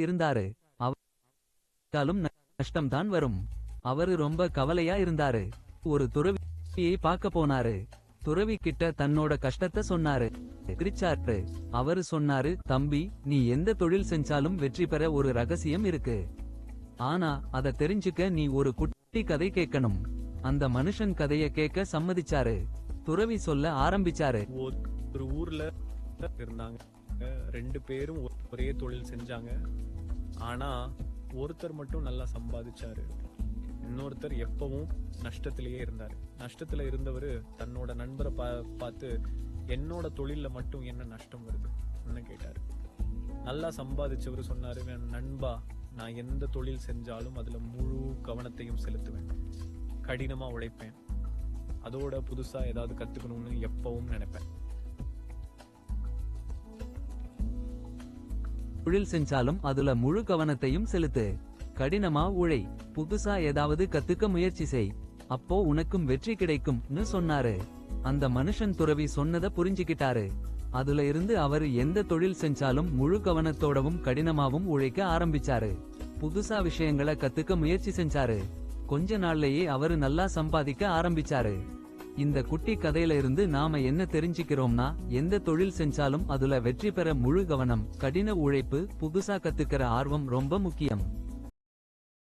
இருந்தாரு அவராலும் நஷ்டம்தான் வரும். அவரு ரொம்ப கவலையா இருந்தாரு. ஒரு துறவியை பார்க்க போனாரு. துறவி கிட்ட தன்னோட கஷ்டத்தை சொன்னாரு. சிரிச்சாரு. அவரு சொன்னாரு தம்பி நீ எந்த தொழில் செஞ்சாலும் வெற்றி பெற ஒரு ரகசியம் இருக்கு. ஆனா அத தெரிஞ்சுக்க நீ ஒரு குட்டி கதை கேட்கணும். அந்த மனுஷன் கதைய கேட்க சம்மதிச்சாரு. துறவி சொல்ல ஆரம்பிச்சாரு. ஒரு- ஊர்ல இருந்தாங்க. ரெண்டு பேரும் ஒரே தொழில் செஞ்சாங்க. ஆனா ஒருத்தர் மட்டும் நல்லா சம்பாதிச்சாரு. இன்னொருத்தர் எப்பவும் நஷ்டத்திலேயே இருந்தார். நஷ்டத்துல இருந்தவர் தன்னோட நண்பரை பா பார்த்து என்னோட தொழில்ல மட்டும் என்ன நஷ்டம் வருது? கேட்டார். நல்லா சம்பாதிச்சவர் சொன்னாரு "என் நண்பா நான் எந்த தொழில் செஞ்சாலும் அதுல முழு கவனத்தையும் செலுத்துவேன். கடினமா உழைப்பேன். அதோட புதுசா ஏதாவது கத்துக்கணும்னு எப்பவும் நினைப்பேன். தொழில் செஞ்சாலும் அதுல முழு கவனத்தையும் செலுத்து. கடினமா உழை புதுசா ஏதாவது கத்துக்க முயற்சி செய். அப்போ உனக்கும் வெற்றி கிடைக்கும்னு சொன்னாரு. அந்த மனுஷன் துறவி சொன்னத புரிஞ்சுக்கிட்டாரு. அதுல இருந்து அவர் எந்த தொழில் செஞ்சாலும் முழு கவனத்தோடவும் கடினமாவும் உழைக்க ஆரம்பிச்சாரு. புதுசா விஷயங்களை கத்துக்க முயற்சி செஞ்சாரு. கொஞ்ச நாள்லயே அவரு நல்லா சம்பாதிக்க ஆரம்பிச்சாரு. இந்த குட்டி கதையில இருந்து நாம என்ன தெரிஞ்சுக்கிறோம்னா எந்த தொழில் செஞ்சாலும் அதுல வெற்றி பெற முழு கவனம் கடின உழைப்பு புதுசா கத்துக்கிற ஆர்வம் ரொம்ப முக்கியம்.